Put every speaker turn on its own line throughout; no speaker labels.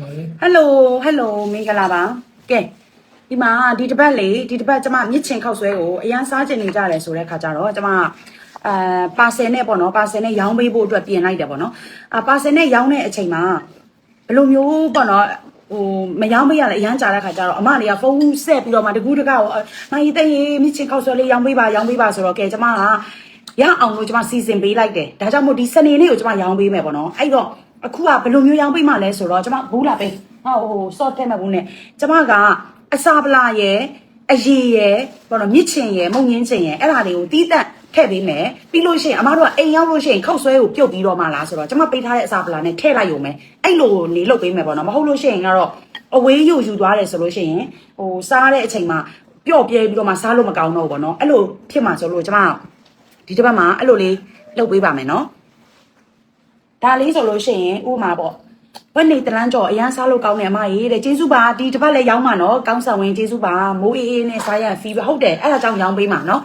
ပါလေ
ဟယ်လိုဟယ်လိုမင်္ဂလာပါကဲဒီမှာဒီတစ်ပတ်လေဒီတစ်ပတ်ကျမမြစ်ချင်ခောက်ဆွဲကိုအရန်စားကျင်နေကြတယ်ဆိုတဲ့ခါကျတော့ကျမအာပါဆယ်နဲ့ပေါ့နော်ပါဆယ်နဲ့ရောင်းပေးဖို့အတွက်ပြင်လိုက်တယ်ပေါ့နော်အာပါဆယ်နဲ့ရောင်းတဲ့အချိန်မှာဘယ်လိုမျိုးပေါ့နော်ဟိုမရောင်းပေးရလဲအရန်ကြာတဲ့ခါကျတော့အမတွေကဖုန်းဆက်ပြီးတော့မှတကူးတကောက်မိုင်းတဲ့ရေမြစ်ချင်ခောက်ဆွဲလေးရောင်းပေးပါရောင်းပေးပါဆိုတော့ကဲကျမကရအောင်လို့ကျမစီစဉ်ပေးလိုက်တယ်ဒါကြောင့်မို့ဒီစနေနေ့ကိုကျမရောင်းပေးမယ်ပေါ့နော်အဲ့တော့ အခုကဘယ်လိုမျိုးရောင်းပေးမှလဲဆိုတော့ကျမဘူးလာပေးဟောဟို short ထဲမှာဘူးနဲ့ကျမကအစာပလာရဲ့အရေရဲ့ပေါ့နော်မြစ်ချင်ရဲ့မုံငင်းချင်ရဲ့အဲ့ဒါတွေကိုတီးတန့်ထည့်ပေးမယ်ပြီးလို့ရှိရင်အမတို့ကအိမ်ရောက်လို့ရှိရင်ခောက်ဆွဲကိုပြုတ်ပြီးတော့မှလားဆိုတော့ကျမပေးထားတဲ့အစာပလာနဲ့ထည့်လိုက်ရုံပဲအဲ့လိုနေလုပ်ပေးမယ်ပေါ့နော်မဟုတ်လို့ရှိရင်ကတော့အဝေးယူယူသွားတယ်ဆိုလို့ရှိရင်ဟိုစားတဲ့အချိန်မှာပျော့ပြဲပြီးတော့မှစားလို့မကောင်းတော့ဘူးပေါ့နော်အဲ့လိုဖြစ်မှာဆိုလို့ကျမဒီတစ်ပတ်မှာအဲ့လိုလေးလုပ်ပေးပါမယ်နော် ဒါလေးဆိုလို့ရှိရင်ဥပမာပေါ့ဘက်နေတလန်းကြော်အရန်စားလို့ကောင်းတယ်အမကြီးတဲ့ကျေးဇူးပါဒီတစ်ပတ်လည်းရောင်းပါနော်ကောင်းဆောင်ဝင်ကျေးဇူးပါမိုးအေးအေးနဲ့စားရဖီးပဲဟုတ်တယ်အဲ့ဒါကြောင့်ရောင်းပေးမှာနော်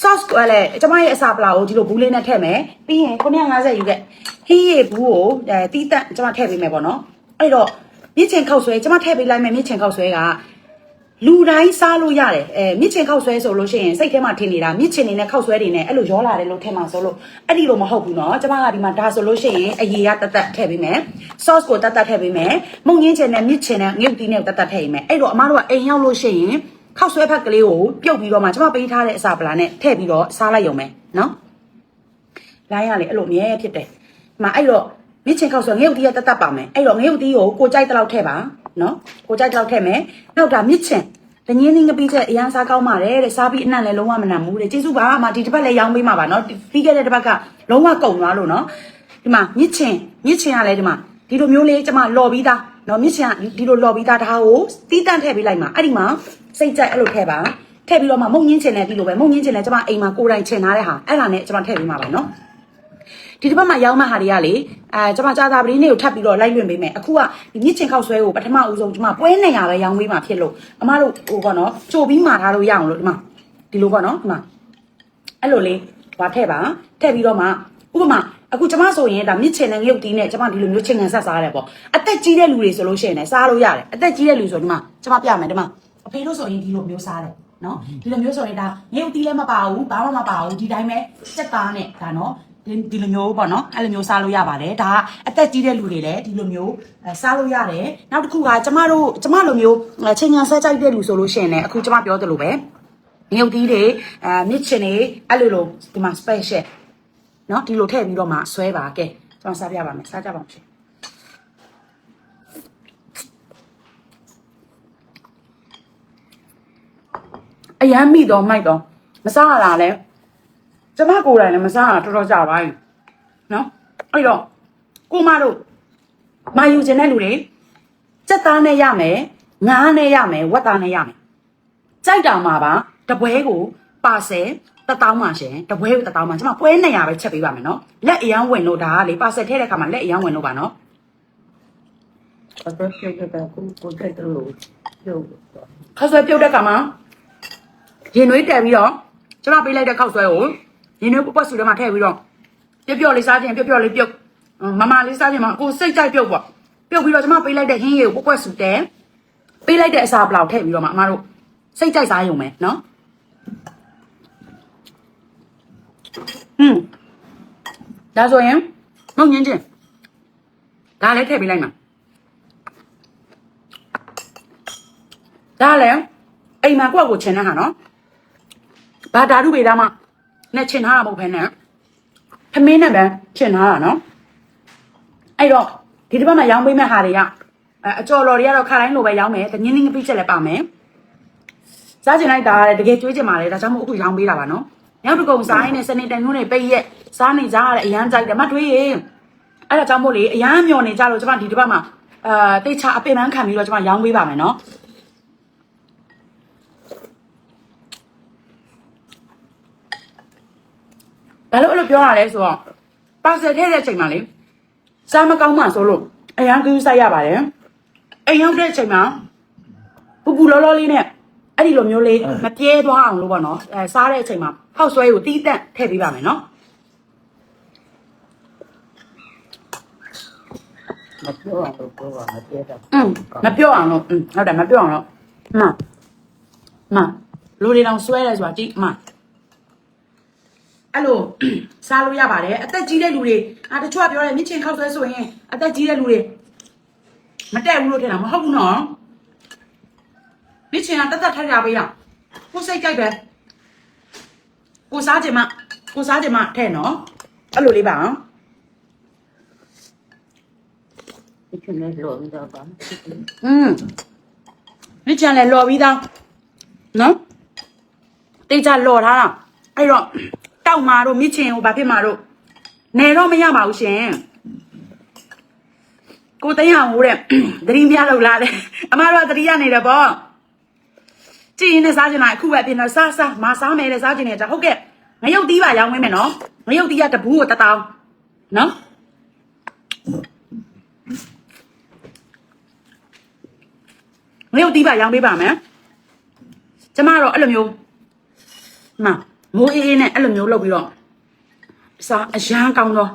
sauce ကလည်းကျမရဲ့အစာပလာကိုဒီလိုဘူးလေးနဲ့ထည့်မယ်ပြီးရင်950ယူခဲ့ဟင်းရည်ဘူးကိုအဲတီးတန့်ကျမထည့်ပေးမယ်ပေါ့နော်အဲ့တော့မြစ်ချင်ခောက်ဆွဲကျမထည့်ပေးလိုက်မယ်မြစ်ချင်ခောက်ဆွဲက လူတိုင်းစားလို့ရတယ်အဲမြစ်ချင်ခောက်ဆွဲဆိုလို့ရှိရင်စိတ်ထဲမှာထင်နေတာမြစ်ချင်နေနဲ့ခောက်ဆွဲတွေနဲ့အဲ့လိုရောလာတယ်လို့ထင်မှာဆိုလို့အဲ့ဒီလိုမဟုတ်ဘူးเนาะကျမကဒီမှာဒါဆိုလို့ရှိရင်အရေကတတ်တတ်ထည့်ပေးမယ် sauce ကိုတတ်တတ်ထည့်ပေးမယ်မုံငင်းချင်နဲ့မြစ်ချင်နဲ့ငရုတ်တီးနဲ့တတ်တတ်ထည့်ပေးမယ်အဲ့တော့အမားတို့ကအိမ်ရောက်လို့ရှိရင်ခောက်ဆွဲဖက်ကလေးကိုပြုတ်ပြီးတော့မှကျမပေးထားတဲ့အစာပလာနဲ့ထည့်ပြီးတော့စားလိုက်ရုံပဲเนาะလိုင်းရလေအဲ့လိုအမြဲဖြစ်တယ်ဒီမှာအဲ့တော့မြစ်ချင်ခောက်ဆွဲငရုတ်တီးကတတ်တတ်ပါမယ်အဲ့တော့ငရုတ်တီးကိုကိုကြိုက်တဲ့လောက်ထည့်ပါ နော်ကိုကြိုက်တော့ထည့်မယ်နောက်တာမြစ်ချင်တငင်းင်းငပိချက်အရန်စားကောင်းပါတယ်တဲ့စားပြီးအနံ့လည်းလုံးဝမနံဘူးတဲ့ကျေးဇူးပါအမဒီတစ်ပတ်လည်းရောင်းပေးမှာပါနော်ပြီးခဲ့တဲ့တစ်ပတ်ကလုံးဝကုန်သွားလို့နော်ဒီမှာမြစ်ချင်မြစ်ချင်ကလည်းဒီမှာဒီလိုမျိုးလေးကျမလော်ပြီးသားနော်မြစ်ချင်ဒီလိုလော်ပြီးသားဒါကိုတီးတန့်ထည့်ပေးလိုက်မှာအဲ့ဒီမှာစိတ်ကြိုက်အဲ့လိုထည့်ပါထည့်ပြီးတော့မှမုံညင်းချင်လည်းဒီလိုပဲမုံညင်းချင်လည်းကျမအိမ်မှာကိုယ်တိုင်ချင်ထားတဲ့ဟာအဲ့ဒါနဲ့ကျမထည့်ပေးမှာပါနော် ဒီတစ်ပတ်မှာရောင်းမဲ့ဟာတွေကလေအဲကျွန်မကြာသာပရင်းလေးကိုထပ်ပြီးတော့လိုက်လွင်ပေးမယ်အခုကဒီမြစ်ချင်ခောက်ဆွဲကိုပထမဦးဆုံးကျွန်မပွဲနေရပဲရောင်းပေးမှာဖြစ်လို့အမတို့ဟိုပေါ့နော်ကြိုပြီးမှာထားလို့ရအောင်လို့ဒီမှာဒီလိုပေါ့နော်ဒီမှာအဲ့လိုလေးဟွာထည့်ပါထည့်ပြီးတော့မှဥပမာအခုကျွန်မဆိုရင်ဒါမြစ်ချင်တဲ့ငရုတ်တီးနဲ့ကျွန်မဒီလိုမျိုးချင်ငံဆက်စားရတယ်ပေါ့အသက်ကြီးတဲ့လူတွေဆိုလို့ရှိရင်လည်းစားလို့ရတယ်အသက်ကြီးတဲ့လူဆိုဒီမှာကျွန်မပြမယ်ဒီမှာအဖေတို့ဆိုရင်ဒီလိုမျိုးစားတယ်နော်ဒီလိုမျိုးဆိုရင်ဒါငရုတ်တီးလည်းမပါဘူးဘာမှမပါဘူးဒီတိုင်းပဲစက်သားနဲ့ဒါနော် ဒီဒီလိုမျိုးပေါ့နော်အဲ့လိုမျိုးစားလို့ရပါတယ်ဒါကအသက်ကြီးတဲ့လူတွေလည်းဒီလိုမျိုးအဲစားလို့ရတယ်နောက်တစ်ခုကကျမတို့ကျမလိုမျိုးအဲချိန်ညာဆက်ကြိုက်တဲ့လူဆိုလို့ရှိရင်လည်းအခုကျမပြောသလိုပဲမြုပ်သီးတွေအဲမြစ်ချင်တွေအဲ့လိုလိုဒီမှာ special เนาะဒီလိုထည့်ပြီးတော့မှဆွဲပါကဲကျွန်တော်စားပြပါမယ်စားကြပါဦးရှင်အရန်မိတော့မိုက်တော့မစားရတာလဲ ကျမကိုယ်တိုင်လည်းမစားတာတော်တော်ကြာပါပြီနော်အဲ့တော့ကိုမတို့မာယူခြင်းတဲ့လူတွေစက်သားနဲ့ရမယ်ငါးနဲ့ရမယ်ဝက်သားနဲ့ရမယ်ကြိုက်တာမှာပါတပွဲကိုပါဆယ်တတောင်းမှရှင်တပွဲကိုတတောင်းမှကျမပွဲ200ပဲချက်ပေးပါမယ်နော်လက်အရန်ဝင်လို့ဒါကလေပါဆယ်ထည့်တဲ့ခါမှာလက်အရန်ဝင်လို့ပါနော်
အသက်ပြည့်တဲ့ကိုကိုကြိုက်တယ်လို့ပြော
ခောက်ဆွဲပြုတ်တဲ့ခါမှာရင်နွေးတက်ပြီးတော့ကျမပေးလိုက်တဲ့ခောက်ဆွဲကို ရင်နွေးပပွက်ဆူထဲမှာထည့်ပြီးတော့ပျော့ပျော့လေးစားခြင်းပျော့ပျော့လေးပြုတ်မမလေးစားခြင်းမှာကိုစိတ်ကြိုက်ပြုတ်ပေါ့ပြုတ်ပြီးတော့ကျမပေးလိုက်တဲ့ဟင်းရည်ကိုပပွက်ဆူတဲပေးလိုက်တဲ့အစာပလောက်ထည့်ပြီးတော့မှအမတို့စိတ်ကြိုက်စားရုံပဲနော်ဟွန်းဒါဆိုရင်မုံညင်းချင်းဒါလည်းထည့်ပေးလိုက်မှာဒါလည်းအိမ်မှာကိုယ့်ကိုချင်တဲ့ဟာနော်ဘာဓာတုပေဒါမှ နဲ့ချင်ထားတာမဟုတ်ဘဲနဲ့ဖမင်းနဲ့ပဲချင်ထားတာနော်အဲ့တော့ဒီတစ်ပတ်မှာရောင်းပေးမဲ့ဟာတွေကအဲအကျော်လော်တွေကတော့ခါတိုင်းလိုပဲရောင်းမယ်တငင်းငင်းပိတ်ချက်လည်းပါမယ်စားချင်လိုက်တာကတကယ်ကြွေးချင်ပါလေဒါကြောင့်မို့အခုရောင်းပေးတာပါနော်နောက်တစ်ကုံစားရင်းနဲ့စနေတန်မျိုးတွေပိတ်ရက်စားနေကြရတဲ့အရန်ကြိုက်တယ်မတွေးရင်အဲ့ဒါကြောင့်မို့လေအရန်မျောနေကြလို့ကျွန်မဒီတစ်ပတ်မှာအာတိတ်ချအပင်ပန်းခံပြီးတော့ကျွန်မရောင်းပေးပါမယ်နော် ဘာလို့အဲ့လိုပြောရလဲဆိုတော့ပါဆယ်ထည့်တဲ့အချိန်မှာလေစားမကောင်းမှဆိုလို့အရန်ကူးဆိုင်ရပါတယ်အိမ်ရောက်တဲ့အချိန်မှာပူပူလောလောလေးနဲ့အဲ့ဒီလိုမျိုးလေးမပြဲသွားအောင်လို့ပေါ့နော်အဲစားတဲ့အချိန်မှာဟောက်ဆွဲကိုတီးတန့်ထည့်ပေးပါမယ်နော်
မပြောအောင်လို့ပြောပါမပြောတော့
อืมမပြောအောင်လို့อืมဟုတ်တယ်မပြောအောင်လို့မမလူတွေတောင်ဆွဲတယ်ဆိုတာကြည့်မ အဲ့လိုစားလို့ရပါတယ်အသက်ကြီးတဲ့လူတွေအာတချို့ကပြောတယ်မြစ်ချင်ခောက်ဆွဲဆိုရင်အသက်ကြီးတဲ့လူတွေမတက်ဘူးလို့ထင်တာမဟုတ်ဘူးနော်မြစ်ချင်ကတက်တက်ထိုက်ရပေးရကိုယ်စိတ်ကြိုက်ပဲကိုစားခြင်းမကိုစားခြင်းမထဲ့နော်အဲ့လိုလေးပါအောင်
ဒီချင်လေးလောပြီးတော့ပါ
อืมမြစ်ချင်လဲလော်ပြီးသားနော်တိတ်ချလော်ထားတာအဲ့တော့ တောက်မာတို့မြစ်ချင်ကိုဘာဖြစ်မှာတို့နေတော့မရပါဘူးရှင်ကိုသိန်းအောင်ဟိုတဲ့သတိများလို့လားတဲ့အမတို့ကသတိရနေတယ်ပေါ့ကြည့်ရင်လည်းစားချင်တာအခုပဲပြင်တော့စားစားမစားမယ်လေစားချင်တယ်ကြာဟုတ်ကဲ့ငရုတ်သီးပါရောင်းမင်းမယ်နော်ငရုတ်သီးကတပူးကိုတတောင်းနော်ငရုတ်သီးပါရောင်းပေးပါမယ်ကျမတော့အဲ့လိုမျိုးမ မိုးအေးအေးနဲ့အဲ့လိုမျိုးလုပ်ပြီးတော့စားအရန်ကောင်းတော့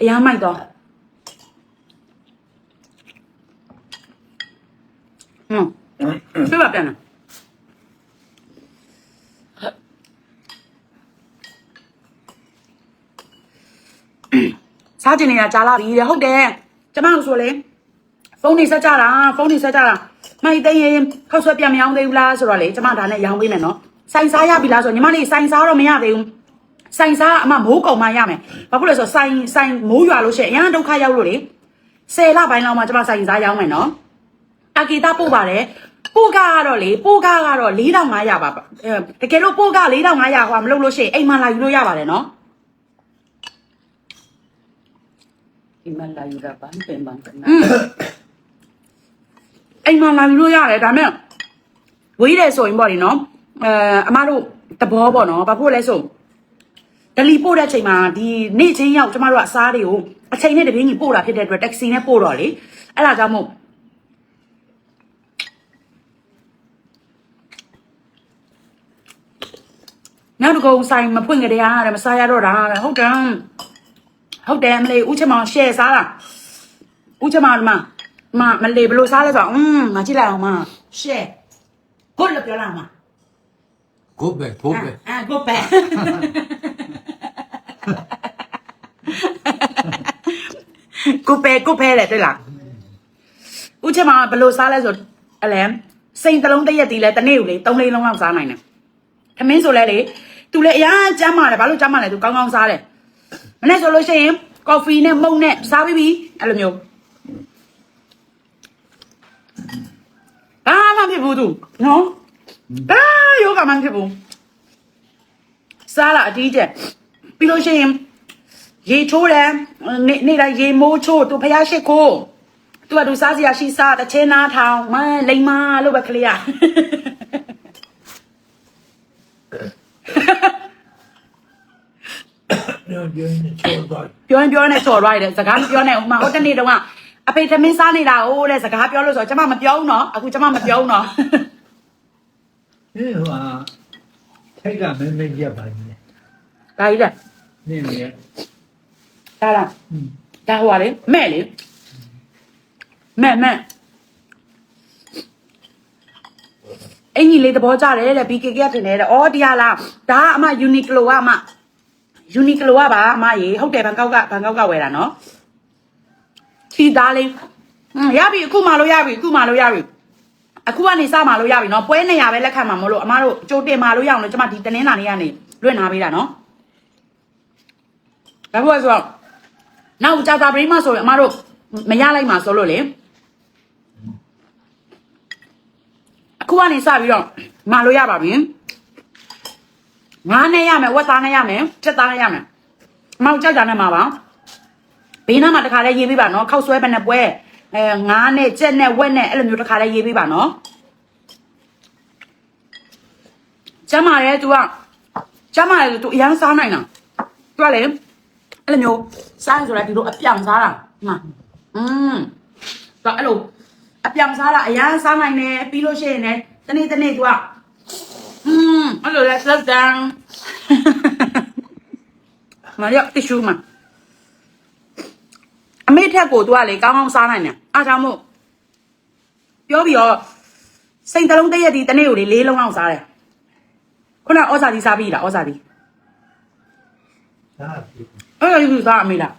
အရန်မိုက်တော့ဟွန်းပြပါပြန်လားစားကျင်နေတာကြားလာပြီတဲ့ဟုတ်တယ်ကျမတို့ဆိုလေဖုန်းနေဆက်ကြတာဖုန်းနေဆက်ကြတာမိုက်သိရင်ခောက်ဆွဲပြန်မရောင်းသေးဘူးလားဆိုတော့လေကျမဒါနဲ့ရောင်းပေးမယ်နော် စိုင်စားရပြီလားဆိုညီမလေးစိုင်စားတော့မရသေးဘူးစိုင်စားအမမိုးကုံမှရမယ်ဘာဖြစ်လဲဆိုတော့စိုင်စိုင်မိုးရွာလို့ရှိရင်အရန်ဒုက္ခရောက်လို့လေ10လပိုင်းလောက်မှကျမစိုင်စားရောင်းမယ်နော်တာကီတာပို့ပါတယ်ပို့ကားကတော့လေပို့ကားကတော့4500ပါအဲတကယ်လို့ပို့ကား4500ဟွာမလုပ်လို့ရှိရင်အိမ်မှာလာယူလို့ရပါတယ်နော်
ဒီမှာလာယူတာပါပင်ပန်းကနာ
อืมအိမ်မှာလာယူလို့ရတယ်ဒါမဲ့ဝေးတယ်ဆိုရင်ပေါ့ဒီနော် အဲအမတို့တဘောပေါ့နော်ဘာဖို့လဲဆိုဒလီပို့တဲ့ချိန်မှာဒီနေ့ချင်းရောက်ကျမတို့ကအစားတွေကိုအချိန်နဲ့တပြင်းကြီးပို့တာဖြစ်တဲ့အတွက်တက္ကစီနဲ့ပို့တော့လေအဲ့ဒါကြောင့်မို့နောက်တစ်ခုဆိုင်မဖွင့်ကြတဲ့အားတဲ့မစားရတော့တာတဲ့ဟုတ်တယ်ဟုတ်တယ်မလေးဦးချမောင်ရှယ်စားတာဦးချမတို့မမမလေးဘယ်လိုစားလဲဆိုတော့อืมမကြည့်လိုက်အောင်မရှယ်ကိုလည်းပြောလာမှာ
Go back, go back.
အာကိုပဲကိုပဲကိုပဲလေတွေ့လားဦးချမဘယ်လိုစားလဲဆိုအလဲစိန်တလုံးတစ်ရက်တည်းလဲတနေ့ကိုလေ၃လေးလုံးလောက်စားနိုင်တယ်ခမင်းဆိုလဲလေသူလည်းအရာကျမ်းမာတယ်ဘာလို့ကျမ်းမာလဲသူကောင်းကောင်းစားတယ်မနေ့ဆိုလို့ရှိရင်ကော်ဖီနဲ့မုန့်နဲ့စားပြီးပြီအဲ့လိုမျိုးဘာမှမဖြစ်ဘူးသူနော် ဘာယောဂမှမဖြစ်ဘူးစားလာအတီးကျက်ပြီးလို့ရှိရင်ရေချိုးတယ်နေနေတိုင်းရေမိုးချိုးသူဖျားရှိခိုးသူကသူစားစရာရှိစားတစ်ချင်းနာထောင်မလိမ္မာလို့ပဲကလေးရ
No, you're in the tour bus.
ပြောရင်ပြောနေချော်သွားတယ်စကားမပြောနဲ့ဥမာဟိုတနေ့တုန်းကအဖေသမင်းစားနေတာဟိုတဲ့စကားပြောလို့ဆိုတော့ကျမမပြောဘူးနော်အခုကျမမပြောဘူးနော်
Yeah, uh, take that man, make you by me.
ဒါကြီးတဲ့
Name it.
ဒါလားဒါဟိုကလေမဲ့လေမဲ့မဲ့အင်ကြီးလေးသဘောကျတယ်တဲ့ BKK ကထင်တယ်တဲ့အော်တရားလားဒါကအမ Uniqlo ကအမ Uniqlo ကပါအမရေဟုတ်တယ်ဘန်ကောက်ကဘန်ကောက်ကဝယ်တာနော်ချီသားလေးဟွန်းရပြီအခုမှလို့ရပြီအခုမှလို့ရပြီ အခုကနေစမှလို့ရပြီနော်ပွဲနေရပဲလက်ခံမှာမလို့အမတို့ကြိုတင်မှလို့ရအောင်လို့ကျမဒီတင်းင်းလာနေကနေလွင့်နာပေးတာနော်ဒါဘုရားဆိုတော့နောက်ကြာတာပရိမဆိုရင်အမတို့မရလိုက်မှာဆိုလို့လေအခုကနေစပြီးတော့မာလို့ရပါပြီငါးနဲ့ရမယ်ဝက်သားနဲ့ရမယ်ချက်သားနဲ့ရမယ်အမောက်ကြောက်ကြနဲ့မှာပါဘေးနားမှာတခါလဲရေးပေးပါနော်ခောက်ဆွဲပဲနဲ့ပွဲ အဲငါးနဲ့ကြက်နဲ့ဝက်နဲ့အဲ့လိုမျိုးတစ်ခါလဲရေးပေးပါနော်ကျမရဲသူကကျမရဲသူအရန်စားနိုင်တာသူကလေအဲ့လိုမျိုးစားရင်ဆိုတော့ဒီလိုအပြောင်စားတာဟာอืมတော့အဲ့လိုအပြောင်စားတာအရန်စားနိုင်တယ်ပြီးလို့ရှိရင်လည်းတနေ့တနေ့သူကอืมအဲ့လိုလဲစက်တန်မရတ िश ူမှာ အအမေထက်ကို तू ကလေကောင်းကောင်းစားနိုင်တယ်အားကြောင့်မို့ပြောပြီးတော့စိန်တလုံးတည့်ရက်ဒီတနေ့ကိုလေလေးလုံးအောင်စားတယ်ခုနဩဇာတိစားပြီလားဩဇာတိ
စားပြီ
ဩဇာတိကစားအမေလား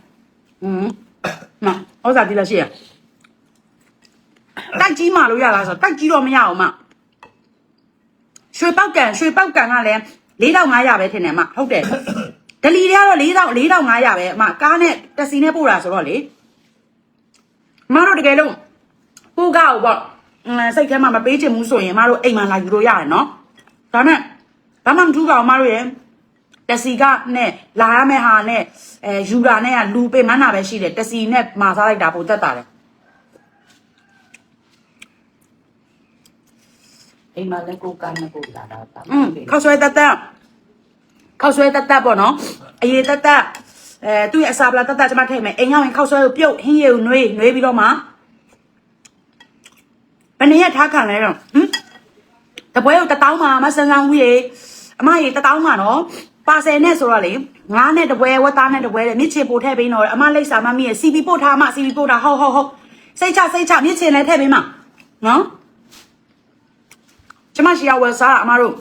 ဟွန်းမဩဇာတိလည်းရှိရတိုက်ကြီးမှလို့ရလားဆိုတိုက်ကြီးတော့မရအောင်မရွှေပောက်ကန်ရွှေပောက်ကန်ကလည်း4500ပဲထင်တယ်မဟုတ်တယ်ဒလီတွေကတော့4000 4500ပဲအမကားနဲ့တက်စီနဲ့ပို့တာဆိုတော့လေ မတို့တကယ်လို့ကိုကောက်ပေါ့အင်းစိတ်ထဲမှာမပေးချင်ဘူးဆိုရင်မတို့အိမ်မှာလာယူလို့ရတယ်နော်ဒါနဲ့ဘာမှမထူးပါဘူးမတို့ရဲ့တက်စီကနဲ့လာရမယ့်ဟာနဲ့အဲယူတာနဲ့ကလူပေမန်းတာပဲရှိတယ်တက်စီနဲ့မာစားလိုက်တာပိုတက်တာတယ်
အိမ်မှာလည်းကိုယ်ကနဲ့ကိုယ်လာတာတာ
อืมခောက်ဆွဲတက်တက်ခောက်ဆွဲတက်တက်ပေါ့နော်အရေးတက်တက် အဲသူ့ရဲ့အစာပလာတတ်တတ်ကျမထည့်မယ်အိမ်ရောက်ရင်ခောက်ဆွဲကိုပြုတ်ဟင်းရည်ကိုနှွေးနှွေးပြီးတော့မှဘယ်နှစ်ရက်ထားခံလဲတော့ဟမ်တပွဲကိုတပေါင်းမှာမဆန်းဆန်းဦးရေအမရေတပေါင်းမှာနော်ပါဆယ်နဲ့ဆိုတော့လေငါးနဲ့တပွဲဝက်သားနဲ့တပွဲတဲ့မြစ်ချေပို့ထည့်ပေးတော့အမလိပ်စာမမီးရဲ့ CP ပို့ထားမှ CP ပို့ထားဟုတ်ဟုတ်ဟုတ်စိတ်ချစိတ်ချမြစ်ချေလည်းထည့်ပေးမှနော်ကျမရှိရဝယ်စားအမတို့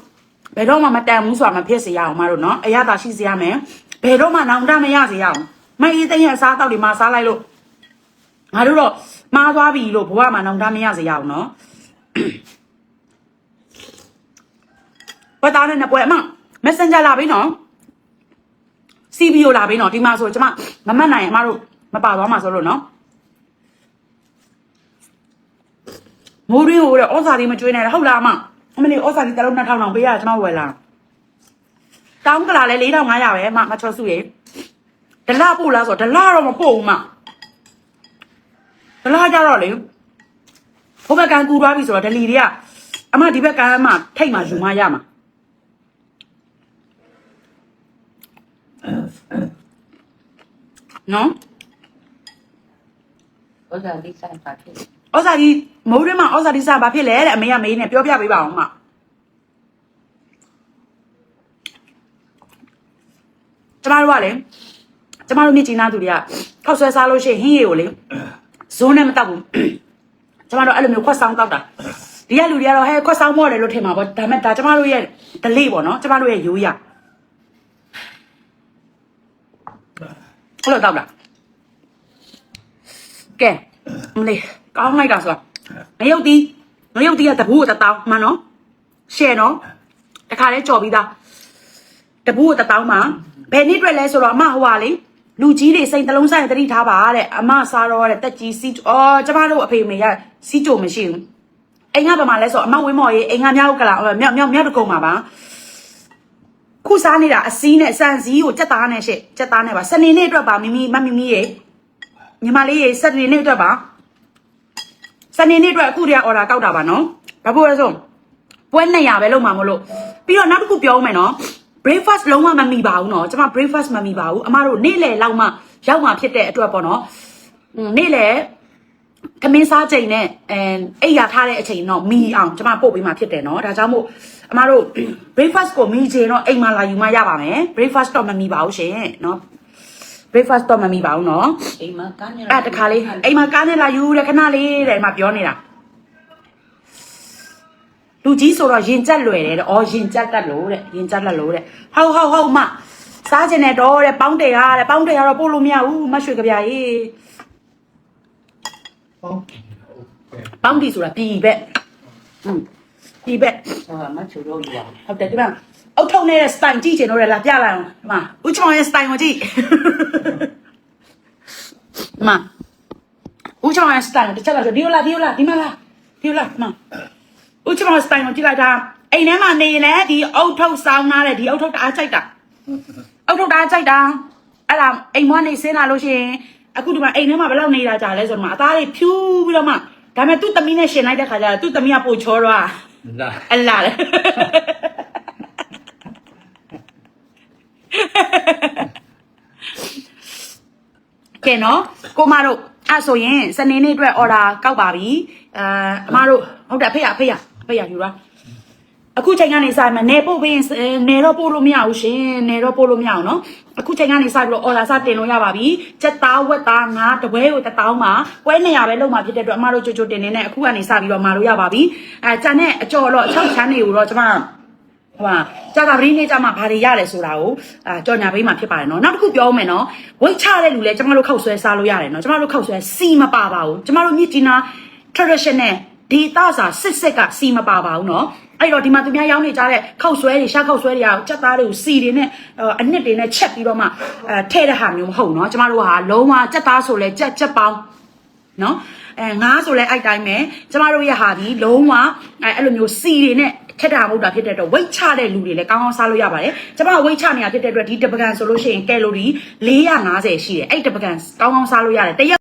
ဘယ်တော့မှမတန်ဘူးဆိုတာမဖြစ်စေရအောင်မတို့နော်အရသာရှိစေရမယ် ဘယ်တော့မှနောင်တမရစေရအောင်မအေးသိရဲ့အစားအသောက်တွေမှာစားလိုက်လို့ငါတို့တော့မှားသွားပြီလို့ဘဝမှာနောင်တမရစေရအောင်နော်ဝတ်သားနဲ့နပွဲအမ Messenger လာပြီနော် CBO လာပြီနော်ဒီမှာဆိုကျွန်မမမတ်နိုင်အမတို့မပါသွားမှာဆိုလို့နော်မိုးရင်းဟိုတဲ့ဩစာတွေမကျွေးနိုင်လားဟုတ်လားအမအမလေးဩစာတွေတလုံး2000တောင်ပေးရကျွန်မဝယ်လား တောင်းကလာလဲ4500ပဲအမမချောစုရေဒလပို့လားဆိုဒလတော့မပို့ဘူးမဒလကြတော့လေဘုဘကန်ကူသွားပြီဆိုတော့ဒလီတွေကအမဒီဘက်ကန်အမထိတ်မှယူမရမှာနော်
ဥစ္စာလေးဆိုင်ပါဖြစ်
ဩဇာကြီးမိုးရင်းမှာဩဇာကြီးစားဘာဖြစ်လဲတဲ့အမေကမေးနေပြောပြပေးပါအောင်မ မတို့ကလေကျမတို့မြင့်ကျင်းသားသူတွေကခောက်ဆွဲစားလို့ရှိရင်ဟင်းရည်ကိုလေဇိုးနဲ့မတောက်ဘူးကျမတို့အဲ့လိုမျိုးခွက်ဆောင်တောက်တာဒီကလူတွေကတော့ဟဲခွက်ဆောင်မော့တယ်လို့ထင်မှာပေါ့ဒါပေမဲ့ဒါကျမတို့ရဲ့ဒလေးပေါ့နော်ကျမတို့ရဲ့ရိုးရဟုတ်လို့တောက်တာကဲမလေးကောင်းလိုက်တာဆိုတာငရုတ်တီးငရုတ်တီးကတပူးကိုတတောင်းမှန်နော်ရှယ်နော်တခါလဲကြော်ပြီးသားတပူးကိုတတောင်းမှ ဘယ်နည်းအတွက်လဲဆိုတော့အမဟိုပါလေလူကြီးတွေစိတ်တလုံးဆိုင်တတိထားပါတဲ့အမစားတော့တဲ့တက်ကြီးစီးအော်ကျမတို့အဖေမေကစီးကြုံမရှိဘူးအိမ်ကဘာမှလဲဆိုအမဝင်းမော်ရေးအိမ်ကမြောက်ကလာမြောက်မြောက်မြောက်တကုံပါပါခုစားနေတာအစည်းနဲ့စံစည်းကိုကြက်သားနဲ့ရှစ်ကြက်သားနဲ့ပါစနေနေ့အတွက်ပါမိမိမမိမိရေညီမလေးရေစနေနေ့အတွက်ပါစနေနေ့အတွက်အခုတည်းကအော်ဒါကောက်တာပါနော်ဘာဖို့လဲဆိုပွဲ200ပဲလုံးမှာမလို့ပြီးတော့နောက်တစ်ခုပြောဦးမယ်နော် breakfast လုံးဝမမီပါဘူးနော်ကျွန်မ breakfast မမီပါဘူးအမတို့နေ့လယ်လောက်မှရောက်မှဖြစ်တဲ့အတွက်ပေါ့နော်อืมနေ့လယ်ခမင်းစားချိန်နဲ့အဲအိပ်ရထားတဲ့အချိန်တော့မီအောင်ကျွန်မပို့ပေးမှဖြစ်တယ်နော်ဒါကြောင့်မို့အမတို့ breakfast ကိုမီချိန်တော့အိမ်မှာလာယူမှရပါမယ် breakfast တော့မမီပါဘူးရှင်နော် breakfast တော့မမီပါဘူးနော်
အိမ်မှာကန်းနေ
အဲ့တခါလေးအိမ်မှာကားနဲ့လာယူတဲ့ခဏလေးတဲ့ဒီမှာပြောနေတာ လူကြီးဆိုတော့ရင်ကြက်လွယ်တယ်တဲ့။အော်ရင်ကြက်တက်လို့တဲ့။ရင်ကြက်လက်လို့တဲ့။ဟုတ်ဟုတ်ဟုတ်မစားကျင်တဲ့တော့တဲ့ပေါင်းတယ်ဟာတဲ့ပေါင်းတယ်ကတော့ပို့လို့မရဘူးမရွှေကြပြာကြီး
ဟုတ်ကဲ့။
ပေါင်းတီဆိုတာပြည်ဘက်။ဟွန်းပြည်ဘက်
ဆောမချူလို့ရ
ဟုတ်တယ်ဒီမှာအုတ်ထုံနေတဲ့ style ကြည့်ချင်တော့လေလာပြလိုက်အောင်ဒီမှာဦးချောင်းရဲ့ style ကိုကြည့်ဒီမှာဦးချောင်းရဲ့ style တစ်ချက်လာဆိုဒီလိုလားဒီလိုလားဒီမှာလားဒီလိုလားဒီမှာ ဦးချောင်းရဲ့ style ကိုကြည့်လိုက်တာအိမ်ထဲမှာနေရင်လည်းဒီအုတ်ထုံစောင်းထားတဲ့ဒီအုတ်ထုံတအားကြိုက်တာအုတ်ထုံတအားကြိုက်တာအဲ့ဒါအိမ်မွားနေစင်းလာလို့ရှိရင်အခုဒီမှာအိမ်ထဲမှာဘယ်လောက်နေတာကြာလဲဆိုတော့အသားတွေဖြူးပြီးတော့မှဒါပေမဲ့သူ့သမီးနဲ့ရှင်လိုက်တဲ့ခါကျတော့သူ့သမီးကပိုချောတော့
လာ
အလာလေကဲနော်ကိုမတို့အဲ့ဆိုရင်စနေနေ့အတွက် order ကောက်ပါပြီအဲအမတို့ဟုတ်တယ်အဖေရအဖေရ အဖေရယူလားအခုချိန်ကနေစမှနေပို့ပြီးရင်နေတော့ပို့လို့မရဘူးရှင်နေတော့ပို့လို့မရအောင်နော်အခုချိန်ကနေစပြီးတော့အော်လာစတင်လို့ရပါပြီချက်သားဝက်သားငါတပွဲကိုတစ်တောင်းမှာပွဲ200ပဲလုံးမှာဖြစ်တဲ့အတွက်အမတို့ကြိုကြိုတင်နေနဲ့အခုကနေစပြီးတော့မာလို့ရပါပြီအဲကြံတဲ့အကြော်တော့6ချမ်းတွေကိုတော့ကျမဟိုဟာကြာတာပရင်းနေကြမှာဘာတွေရလဲဆိုတာကိုအာကြော်ညာပေးမှာဖြစ်ပါတယ်နော်နောက်တစ်ခုပြောမယ်နော်ဝိတ်ချတဲ့လူလဲကျမတို့ခောက်ဆွဲစားလို့ရတယ်နော်ကျမတို့ခောက်ဆွဲစီမပါပါဘူးကျမတို့မြစ်ကြီးနာ traditional ဒေတာစာစစ်စစ်ကစီမပါပါဘူးเนาะအဲ့တော့ဒီမှာသူများရောင်းနေကြတဲ့ခောက်ဆွဲတွေရှားခောက်ဆွဲတွေကစက်သားတွေကိုစီတွေနဲ့အနှစ်တွေနဲ့ချက်ပြီးတော့မှအဲထဲ့တဲ့ဟာမျိုးမဟုတ်เนาะကျမတို့ကလုံးဝစက်သားဆိုလဲကြက်ကြက်ပေါင်းเนาะအဲငါဆိုလဲအဲ့တိုင်းပဲကျမတို့ရဲ့ဟာဒီလုံးဝအဲအဲ့လိုမျိုးစီတွေနဲ့ထက်တာမဟုတ်တာဖြစ်တဲ့အတွက်ဝိတ်ချတဲ့လူတွေလည်းကောင်းကောင်းစားလို့ရပါတယ်ကျမဝိတ်ချနေတာဖြစ်တဲ့အတွက်ဒီတပကံဆိုလို့ရှိရင်ကယ်လိုရီ450ရှိတယ်အဲ့တပကံကောင်းကောင်းစားလို့ရတယ်တရက်